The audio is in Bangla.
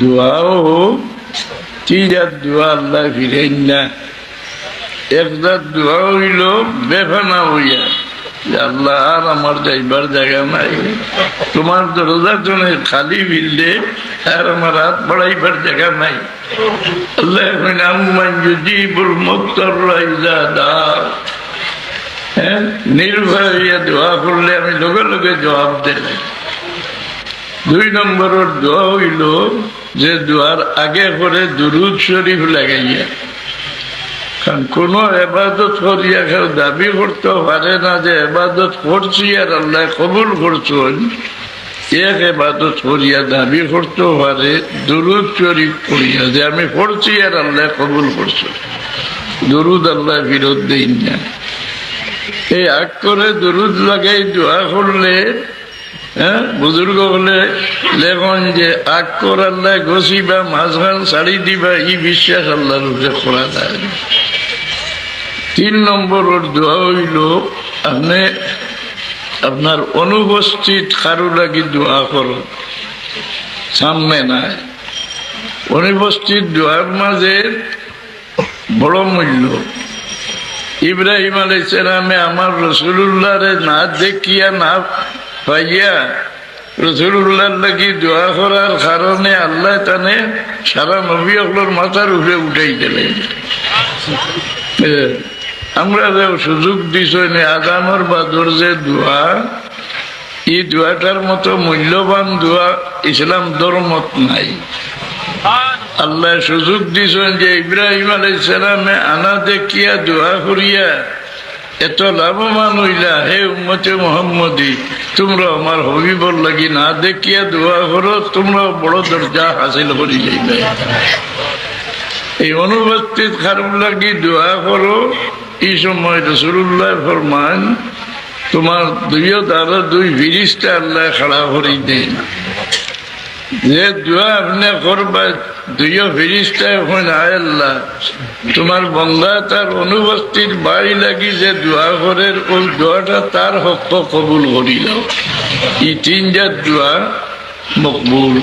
দোয়াও তিজাত দোয়া আল্লাহ ফিরেন না। একজাত দোয়া হইল বেফানা হইয়া। আল্লাহ আর আমার যাইবার জায়গা নাই। তোমার দরজা জনে খালি ফিরলে আর আমার হাত বাড়াইবার জায়গা নাই। হ্যাঁ আমি লগে লগে জবাব দেয় দুই নম্বরের দোয়া হইল যে দোয়ার আগে করে দুরুদ শরীফ লাগাইয়া, কারণ কোন এবাদত করিয়া কেউ দাবি করতে পারে না যে এবাদত করছি আর আল্লাহ কবুল করছেন। এক এবাদত করিয়া দাবি করতে পারে, দুরুদ শরীফ করিয়া যে আমি পড়ছি আর আল্লাহ কবুল করছ দুরুদ আল্লাহ বিরোধ দেই না। এই আগ করে দুরুদ লাগাই দোয়া করলে হ্যাঁ? বুজুর্গ হলে লেখন যে আগ কর আল্লাহ ঘষিবা, মাঝখান শাড়ি দিবা, ই বিশ্বাস আল্লাহর উপরে খোলা না। তিন নম্বরের দোয়া হইল, আপনি আপনার অনুপস্থিত কারও লাগি দোয়া করো, সামনে নাই। অনুপস্থিত দোয়ার মাঝে বড় মূল্য। ইব্রাহিম আলাইসালামে আমার রসুল্লাহরে না দেখিয়া, না পাইয়া রসুল্লাহ লাগি দোয়া করার কারণে আল্লাহ তানে সারা নবী অকলোর মাথার উপরে উঠাই দিলেন। আমরা যে সুযোগ দিছই আগামর বাদর যে দোয়া এই দোয়াটার মতো মূল্যবান দোয়া ইসলাম ধর্মত নাই। আল্লাহ সুযোগ দিছেন যে ইব্রাহিম আলাইসালামে আনা দেখিয়া দোয়া করিয়া এত লাভবান হইলা হে উম্মতে মোহাম্মদী। তোমরা আমার হবিবর লাগি না দেখিয়া দোয়া করো, তোমরা বড় দরজা হাসিল করি এই অনুপস্থিত খারাপ লাগি দোয়া করো। এই সময় রসুল্লাহ ফরমান, তোমার দুইও দ্বারা দুই ফিরিস্তা আল্লাহ খাড়া করি দেন যে দোয়া আপনি করবা, দুইও ফিরিস্তা এখন আল্লাহ। তোমার বন্ধা তার অনুপস্থিত বাড়ি লাগি যে দোয়া করে, ওই দোয়াটা তার হক কবুল করিল। এই তিনজার দোয়া মকবুল।